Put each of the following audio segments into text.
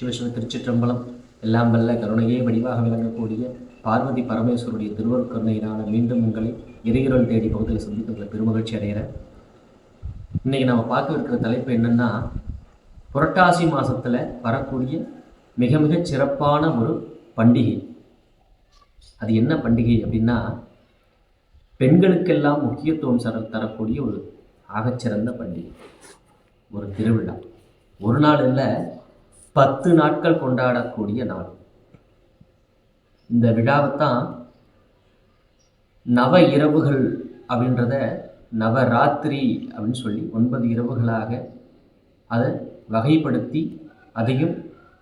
சிவசிவ திருச்சிற்றம்பலம் எல்லாம் வல்ல கருணையே வடிவாக விளங்கக்கூடிய பார்வதி பரமேஸ்வருடைய திருவருக்கருணையினால மீண்டும் உங்களை இறையுறல் தேடி பகுதியில் சந்தித்து பெருமகிழ்ச்சி அடைகிறேன். இன்னைக்கு நம்ம பார்க்க இருக்கிற தலைப்பு என்னன்னா புரட்டாசி மாதத்தில் வரக்கூடிய மிக மிக சிறப்பான ஒரு பண்டிகை. அது என்ன பண்டிகை அப்படின்னா பெண்களுக்கெல்லாம் முக்கியத்துவம் சர தரக்கூடிய ஒரு ஆகச்சிறந்த பண்டிகை. ஒரு திருவிழா. ஒரு நாள் இல்லை பத்து நாட்கள் கொண்டாடக்கூடிய நாள். இந்த விழாவைத்தான் நவ இரவுகள் அப்படின்றத நவராத்திரி அப்படின்னு சொல்லி ஒன்பது இரவுகளாக அதை வகைப்படுத்தி அதையும்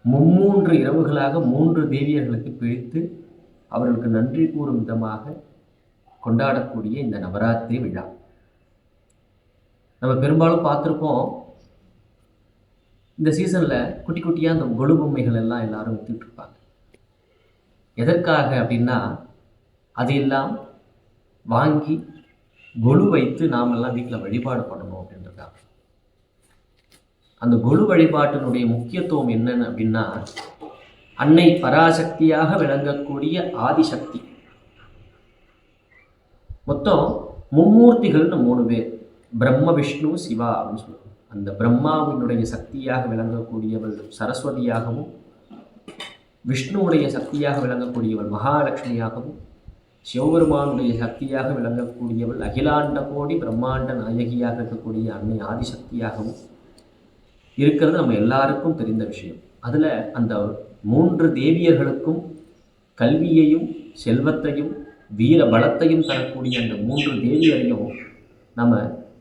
மும்மூன்று இரவுகளாக மூன்று தேவியர்களுக்கு பிரித்து அவர்களுக்கு நன்றி கூறும் விதமாக கொண்டாடக்கூடிய இந்த நவராத்திரி விழா. நம்ம பெரும்பாலும் பார்த்துருப்போம் இந்த சீசனில் குட்டி குட்டியாக அந்த கொலு பொம்மைகள் எல்லாம் எல்லாரும் வித்துட்டு இருப்பாங்க. எதற்காக அப்படின்னா அது எல்லாம் வாங்கி கொலு வைத்து நாம் எல்லாம் வீட்டில் வழிபாடு பண்ணணும் அப்படின்றதுக்காக. அந்த கொலு வழிபாட்டினுடைய முக்கியத்துவம் என்னன்னு அப்படின்னா அன்னை பராசக்தியாக விளங்கக்கூடிய ஆதிசக்தி. மொத்தம் மும்மூர்த்திகள்னு மூணு பேர். பிரம்ம விஷ்ணு சிவா அப்படின்னு சொல்லுவாங்க. அந்த பிரம்மாவினுடைய சக்தியாக விளங்கக்கூடியவள் சரஸ்வதியாகவும் விஷ்ணுவுடைய சக்தியாக விளங்கக்கூடியவள் மகாலட்சுமியாகவும் சிவபெருமானுடைய சக்தியாக விளங்கக்கூடியவள் அகிலாண்ட கோடி பிரம்மாண்ட நாயகியாக இருக்கக்கூடிய அன்னை ஆதிசக்தியாகவும் இருக்கிறது நம்ம எல்லாருக்கும் தெரிந்த விஷயம். அதில் அந்த மூன்று தேவியர்களுக்கும் கல்வியையும் செல்வத்தையும் வீர பலத்தையும் தரக்கூடிய அந்த மூன்று தேவியரையும் நம்ம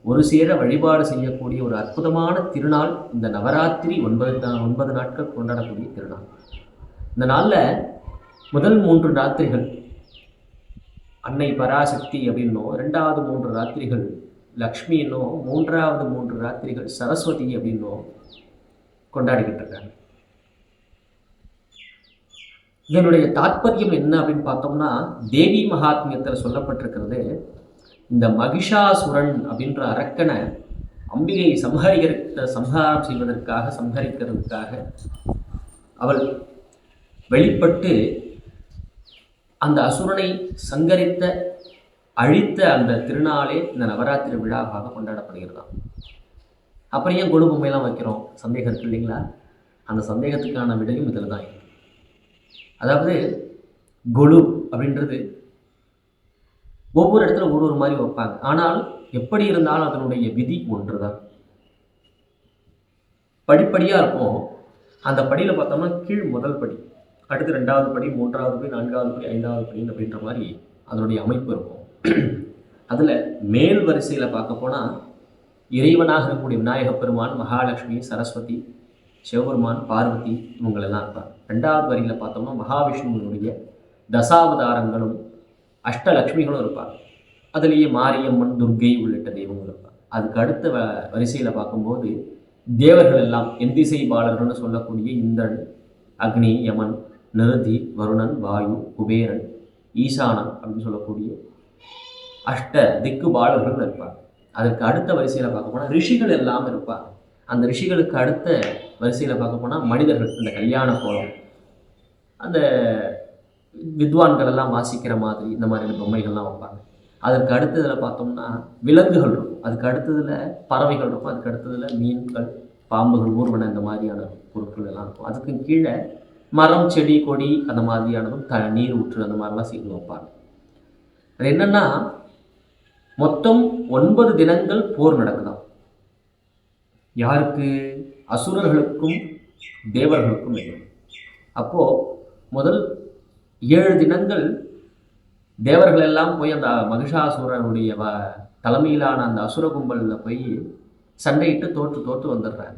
ஒரு சேர வழிபாடு செய்யக்கூடிய ஒரு அற்புதமான திருநாள் இந்த நவராத்திரி ஒன்பது ஒன்பது நாட்கள் கொண்டாடக்கூடிய திருநாள். இந்த நாளில் முதல் மூன்று ராத்திரிகள் அன்னை பராசக்தி அப்படின்னும் ரெண்டாவது மூன்று ராத்திரிகள் லக்ஷ்மி என்னும் மூன்றாவது மூன்று ராத்திரிகள் சரஸ்வதி அப்படின்னும் கொண்டாடிக்கிட்டு இருக்காங்க. இதனுடைய தாற்பயம் என்ன அப்படின்னு பார்த்தோம்னா தேவி மகாத்மியத்தில் சொல்லப்பட்டிருக்கிறது இந்த மகிஷாசுரன் அப்படின்ற அரக்கனை அம்பிகை சம்ஹரிக்க சம்ஹாரம் செய்வதற்காக சம்ஹரிக்கிறதுக்காக அவள் வெளிப்பட்டு அந்த அசுரனை சங்கரித்த அழித்த அந்த திருநாளே இந்த நவராத்திரி விழாவாக கொண்டாடப்படுகிறதாம். அப்புறம் ஏன் கொடு பொம்மையெல்லாம் வைக்கிறோம்? சந்தேகம் இருக்கு இல்லைங்களா? அந்த சந்தேகத்துக்கான விடையும் இதில் தான் அதாவது கொலு அப்படின்றது ஒவ்வொரு இடத்துல ஒரு ஒரு மாதிரி வைப்பாங்க. ஆனால் எப்படி இருந்தாலும் அதனுடைய விதி ஒன்று தான் படிப்படியாக இருக்கும். அந்த படியில் பார்த்தோம்னா கீழ் முதல் படி அடுத்து ரெண்டாவது படி மூன்றாவது படி நான்காவது படி ஐந்தாவது படி அப்படின்ற மாதிரி அதனுடைய அமைப்பு இருக்கும். அதில் மேல் வரிசையில் பார்க்க போனால் இறைவனாக இருக்கக்கூடிய விநாயக பெருமான் மகாலட்சுமி சரஸ்வதி சிவபெருமான் பார்வதி இவங்களெல்லாம் இருப்பார் ரெண்டாவது வரியில் பார்த்தோம்னா மகாவிஷ்ணுவினுடைய தசாவதாரங்களும் அஷ்டலக்ஷ்மிகளும் இருப்பார் அதுலேயே மாரியம்மன் துர்க்கை உள்ளிட்ட தெய்வங்கள் இருப்பார் அதுக்கு அடுத்த வ வரிசையில் பார்க்கும்போது தேவர்கள் எல்லாம் எந்திசை பாலர்கள்னு சொல்லக்கூடிய இந்திரன் அக்னி யமன் நிருதி வருணன் வாயு குபேரன் ஈசானன் அப்படின்னு சொல்லக்கூடிய அஷ்ட திக்கு பாலர்கள் இருப்பார் அதற்கு அடுத்த வரிசையில் பார்க்க போனால் ரிஷிகள் எல்லாம் இருப்பார் அந்த ரிஷிகளுக்கு அடுத்த வரிசையில் பார்க்க போனால் மனிதர்கள். இந்த கல்யாண கோலம் அந்த வித்வான்கள் எல்லாம் வாசிக்கிற மாதிரி இந்த மாதிரியான பொம்மைகள்லாம் வைப்பாங்க. அதற்கு அடுத்ததில் பார்த்தோம்னா விலங்குகள் இருக்கும். அதுக்கு அடுத்ததில் பறவைகள் இருக்கும். அதுக்கு அடுத்ததில் மீன்கள் பாம்புகள் ஊர்வன இந்த மாதிரியான பொருட்கள் எல்லாம் இருக்கும். அதுக்கு கீழே மரம் செடி கொடி அந்த மாதிரியானதும் த நீர் ஊற்று அந்த மாதிரிலாம் செய்து வைப்பாங்க. அது என்னென்னா மொத்தம் ஒன்பது தினங்கள் போர் நடக்குதாம். யாருக்கு? அசுரர்களுக்கும் தேவர்களுக்கும். இல்லை அப்போது முதல் ஏழு தினங்கள் தேவர்கள் எல்லாம் போய் அந்த மகிஷாசுரனுடைய வ தலைமையிலான அந்த அசுர கும்பலில் போய் சண்டையிட்டு தோற்று தோற்று வந்துடுறாங்க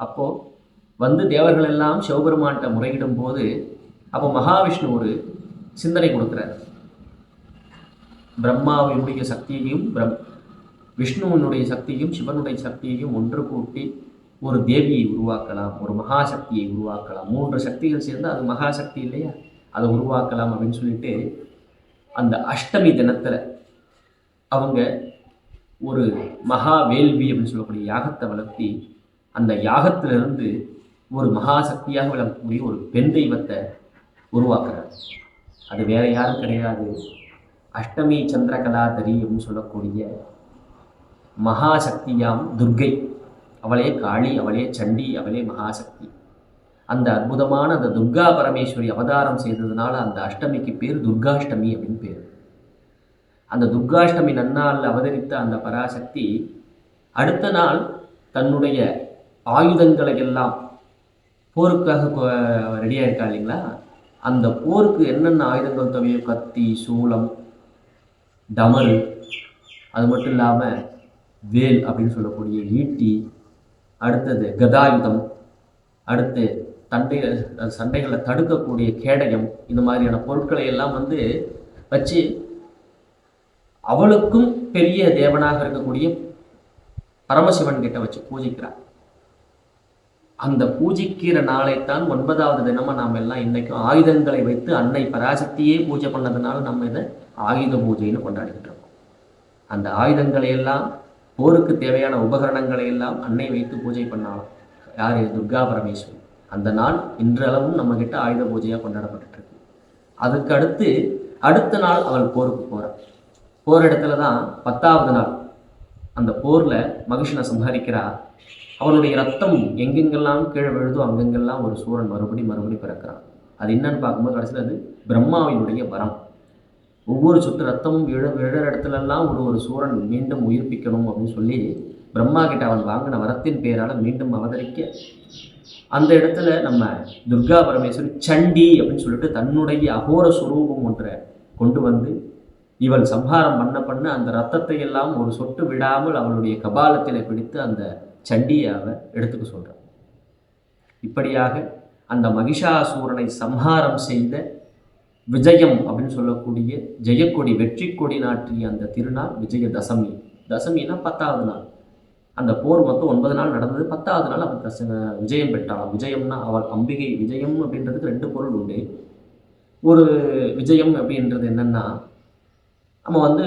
அப்போது வந்து தேவர்கள் எல்லாம் சிவபெருமான்கிட்ட முறையிடும் போது அப்போ மகாவிஷ்ணு ஒரு சிந்தனை கொடுக்குறாரு. பிரம்மாவினுடைய சக்தியையும் பிரம் விஷ்ணுவனுடைய சக்தியும் சிவனுடைய சக்தியையும் ஒன்று கூட்டி ஒரு தேவியை உருவாக்கலாம் ஒரு மகாசக்தியை உருவாக்கலாம். மூன்று சக்திகள் சேர்ந்து அது மகாசக்தி இல்லையா? அதை உருவாக்கலாம் அப்படின்னு சொல்லிட்டு அந்த அஷ்டமி தினத்தில் அவங்க ஒரு மகா வேள்வி அப்படின்னு சொல்லக்கூடிய யாகத்தை வளர்த்தி அந்த யாகத்திலிருந்து ஒரு மகாசக்தியாக விளங்கக்கூடிய ஒரு பெண் தெய்வத்தை உருவாக்குறாங்க அது வேற யாரும் கிடையாது. அஷ்டமி சந்திரகலாதரி அப்படின்னு சொல்லக்கூடிய மகாசக்தியாம் துர்கை. அவளே காளி அவளே சண்டி அவளே மகாசக்தி. அந்த அற்புதமான அந்த துர்கா பரமேஸ்வரி அவதாரம் செய்ததுனால அந்த அஷ்டமிக்கு பேர் துர்காஷ்டமி அப்படின்னு பேர். அந்த துர்காஷ்டமி நன்னாளில் அவதரித்த அந்த பராசக்தி அடுத்த நாள் தன்னுடைய ஆயுதங்களை எல்லாம் போருக்காக ரெடியாக இருக்கா இல்லைங்களா? அந்த போருக்கு என்னென்ன ஆயுதங்கள் தேவையோ கத்தி சூளம் டமல் அது மட்டும் இல்லாமல் வேல் அப்படின்னு சொல்லக்கூடிய ஈட்டி அடுத்தது கதாயுதம் அடுத்து தண்டை சண்டைகளை தடுக்கக்கூடிய கேடயம் இந்த மாதிரியான பொருட்களை எல்லாம் வந்து வச்சு அவளுக்கும் பெரிய தேவனாக இருக்கக்கூடிய பரமசிவன் கிட்ட வச்சு பூஜிக்கிறார். அந்த பூஜிக்கிற நாளைத்தான் ஒன்பதாவது தினமும் நாம் எல்லாம் இன்னைக்கும் ஆயுதங்களை வைத்து அன்னை பராசக்தியே பூஜை பண்ணதுனால நம்ம இதை ஆயுத பூஜைன்னு கொண்டாடிக்கிட்டு இருக்கோம். அந்த ஆயுதங்களை எல்லாம் போருக்கு தேவையான உபகரணங்களை எல்லாம் அன்னை வைத்து பூஜை பண்ணாலும் யார்? துர்கா பரமேஸ்வரி. அந்த நாள் இன்றளவும் நம்ம கிட்ட ஆயுத பூஜையாக கொண்டாடப்பட்டு இருக்கு அதுக்கு அடுத்து அடுத்த நாள் அவள் போருக்கு போகிறாள் போர் இடத்துல தான் பத்தாவது நாள். அந்த போர்ல மகிஷனை சம்ஹரிக்கிறா. அவளுடைய ரத்தம் எங்கெங்கெல்லாம் கீழே விழுதோ அங்கெங்கெல்லாம் ஒரு சூரன் மறுபடி மறுபடி பிறக்கிறான். அது என்னன்னு பார்க்கும்போது கடைசியில் அது பிரம்மாவினுடைய வரம். ஒவ்வொரு சுற்று ரத்தமும் விழ விழற இடத்துலலாம் ஒரு ஒரு சூரன் மீண்டும் உயிர்ப்பிக்கணும் அப்படின்னு சொல்லி பிரம்மா கிட்ட அவன் வாங்கின வரத்தின் பேரால் மீண்டும் அவதரிக்க அந்த இடத்துல நம்ம துர்கா பரமேஸ்வரி சண்டி அப்படின்னு சொல்லிட்டு தன்னுடைய அகோர சுரூபம் ஒன்றை கொண்டு வந்து இவள் சம்ஹாரம் பண்ண பண்ண அந்த ரத்தத்தை எல்லாம் ஒரு சொட்டு விடாமல் அவளுடைய கபாலத்தில் பிடித்து அந்த சண்டியை அவ எடுத்துக்க சொல்கிறாள் இப்படியாக அந்த மகிஷாசூரனை சம்ஹாரம் செய்த விஜயம் அப்படின்னு சொல்லக்கூடிய ஜெயக்கொடி வெற்றி கொடி நாட்டிய அந்த திருநாள் விஜய தசமி பத்தாவது நாள். அந்த போர் மொத்தம் ஒன்பது நாள் நடந்தது. பத்தாவது நாள் அவர் விஜயம் பெற்றாள் விஜயம்னா அவள் அம்பிகை விஜயம் அப்படின்றதுக்கு ரெண்டு பொருள் உண்டு. ஒரு விஜயம் அப்படின்றது என்னன்னா நம்ம வந்து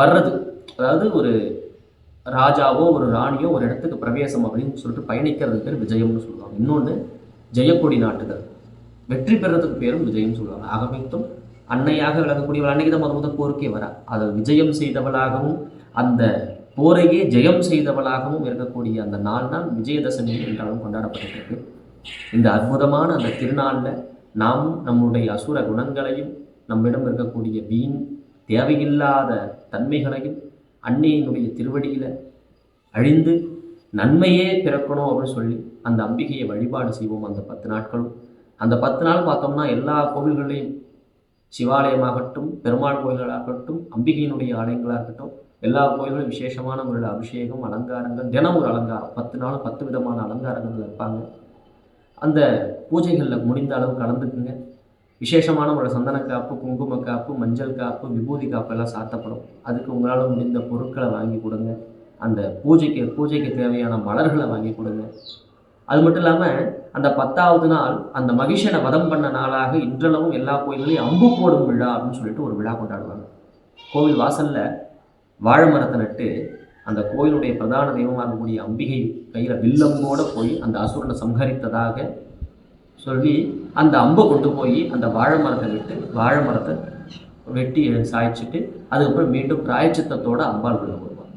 வர்றது அதாவது ஒரு ராஜாவோ ஒரு ராணியோ ஒரு இடத்துக்கு பிரவேசம் அப்படின்னு சொல்லிட்டு பயணிக்கிறதுக்கு பேர் விஜயம்னு சொல்லுவாங்க. இன்னொன்று ஜெயக்கொடி நாட்டுகள். வெற்றி பெறதுக்கு பேரும் விஜயம் சொல்லுவாங்க. ஆகமித்தும் அன்னையாக விளங்கக்கூடியவள் அன்னைக்கு தான் முத முதல் போருக்கே வரா. அதை விஜயம் செய்தவளாகவும் அந்த போரையே ஜெயம் செய்தவளாகவும் இருக்கக்கூடிய அந்த நாள் தான் விஜயதசமி என்றாலும் கொண்டாடப்பட்டிருக்கு. இந்த அற்புதமான அந்த திருநாளில் நாமும் நம்முடைய அசுர குணங்களையும் நம்மிடம் இருக்கக்கூடிய வீண் தேவையில்லாத தன்மைகளையும் அன்னையினுடைய திருவடியில் அழிந்து நன்மையே பிறக்கணும் அப்படின்னு சொல்லி அந்த அம்பிகையை வழிபாடு செய்வோம் அந்த பத்து நாட்களும். அந்த பத்து நாள் பார்த்தோம்னா எல்லா கோவில்களையும் சிவாலயமாகட்டும் பெருமாள் கோயில்களாகட்டும் அம்பிகையினுடைய ஆலயங்களாகட்டும் எல்லா கோயில்களும் விசேஷமான முறையில் அபிஷேகம் அலங்காரங்கள் தினம் ஒரு அலங்காரம். பத்து நாளும் பத்து விதமான அலங்காரங்கள் வைப்பாங்க. அந்த பூஜைகளில் முடிந்த அளவு கலந்துக்குங்க. விசேஷமான ஒரு சந்தன காப்பு குங்கும காப்பு மஞ்சள் காப்பு விபூதி காப்பு எல்லாம் சாத்தப்படும். அதுக்கு உங்களால் முடிந்த பொருட்களை வாங்கி கொடுங்க. அந்த பூஜைக்கு பூஜைக்கு தேவையான மலர்களை வாங்கி கொடுங்க. அது மட்டும் இல்லாமல் அந்த பத்தாவது நாள் அந்த மகிஷனை வதம் பண்ண நாளாக இன்றளவும் எல்லா கோயில்களையும் அம்பு போடும் விழா அப்படின்னு சொல்லிட்டு ஒரு விழா கொண்டாடுவாங்க. கோவில் வாசலில் வாழை மரத்தை நட்டு அந்த கோயிலுடைய பிரதான தெய்வமாக இருக்கக்கூடிய அம்பிகை கையில் வில்லம்போடு போய் அந்த அசுரனை சம்ஹரித்ததாக சொல்லி அந்த அம்பை கொண்டு போய் அந்த வாழை மரத்தை விட்டு வாழை மரத்தை வெட்டி சாய்ச்சிட்டு அதுக்கப்புறம் மீண்டும் பிராயச்சித்தத்தோட அம்பாள் விழா வருவாங்க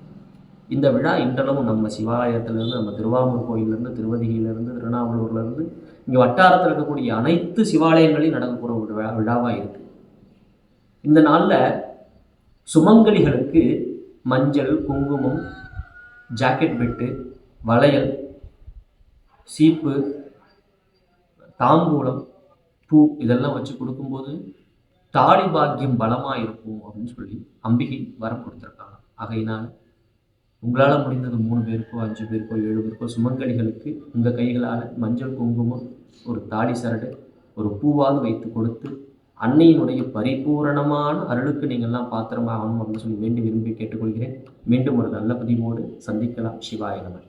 இந்த விழா இன்றளவும் நம்ம சிவாலயத்திலேருந்து நம்ம திருவாமூர் கோயிலேருந்து திருவதிகையிலேருந்து திருநாவலூர்லேருந்து இங்கே வட்டாரத்தில் இருக்கக்கூடிய அனைத்து சிவாலயங்களையும் நடக்கக்கூடிய ஒரு விழா விழாவாக இருக்குது இந்த நாளில் சுமங்கலிகளுக்கு மஞ்சள் குங்குமம் ஜாக்கெட் பெட்டு வளையல் சீப்பு தாம்பூலம் பூ இதெல்லாம் வச்சு கொடுக்கும்போது தாலி பாக்கியம் பலமாக இருக்கும் அப்படின்னு சொல்லி அம்பிகை வரம் கொடுத்துருக்காங்க. ஆகையினால் உங்களால் முடிந்தது மூணு பேருக்கோ அஞ்சு பேருக்கோ ஏழு பேருக்கோ சுமங்கலிகளுக்கு உங்கள் கைகளால் மஞ்சள் குங்குமம் ஒரு தாலி சரடு ஒரு பூவாவது வைத்து கொடுத்து அன்னையினுடைய பரிபூரணமான அருளுக்கு நீங்கள்லாம் பாத்திரமாகணும் அப்படின்னு சொல்லி வேண்டி விரும்பி கேட்டுக்கொள்கிறேன். மீண்டும் ஒரு நல்ல பதிவோடு சந்திக்கலாம். சிவாய நமன்